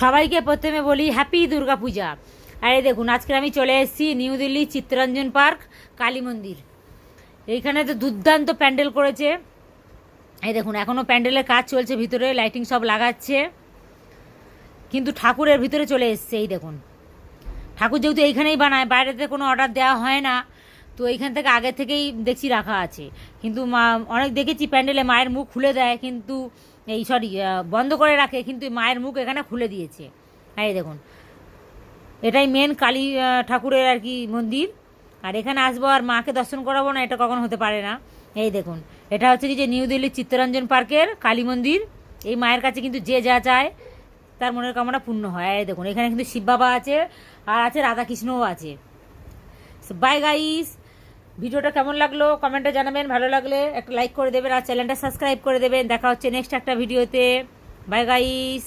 সবাইকে প্রথমে বলি হ্যাপি দুর্গা পূজা আর দেখুন, আজকে আমি চলে এসেছি নিউ দিল্লি চিত্তরঞ্জন পার্ক, কালী মন্দির। এইখানে তো দুর্দান্ত প্যান্ডেল করেছে। এই দেখুন এখনও প্যান্ডেলের কাজ চলছে, ভিতরে লাইটিং সব লাগাচ্ছে। কিন্তু ঠাকুরের ভিতরে চলে এসছে, এই দেখুন। ঠাকুর যেহেতু এইখানেই বানায় বাইরেতে কোনো অর্ডার দেওয়া হয় না, তো এইখান থেকে আগে থেকেই দেখছি রাখা আছে। কিন্তু মা, অনেক দেখেছি প্যান্ডেলে মায়ের মুখ খুলে দেয়, কিন্তু এই সরি বন্ধ করে রাখে, কিন্তু মায়ের মুখ এখানে খুলে দিয়েছে। হ্যাঁ দেখুন, এটাই মেন কালী ঠাকুরের আর কি মন্দির। আর এখানে আসব আর মাকে দর্শন করাবো না, এটা কখনো হতে পারে না। এই দেখুন, এটা হচ্ছে কি যে নিউ দিল্লির চিত্তরঞ্জন পার্কের কালী মন্দির। এই মায়ের কাছে কিন্তু যে যা চায়, তার মনের কামনা পূর্ণ হয়। এই দেখুন, এখানে কিন্তু শিব বাবা আছে, আর আছে রাধাকৃষ্ণও আছে। বাই গাইস ভিডিওটা কেমন লাগল? কমেন্টে জানাবেন। ভালো লাগলে একটা লাইক করে দেবেন আর চ্যানেলটা সাবস্ক্রাইব করে দেবেন। দেখা হচ্ছে নেক্সট একটা ভিডিওতে। Bye guys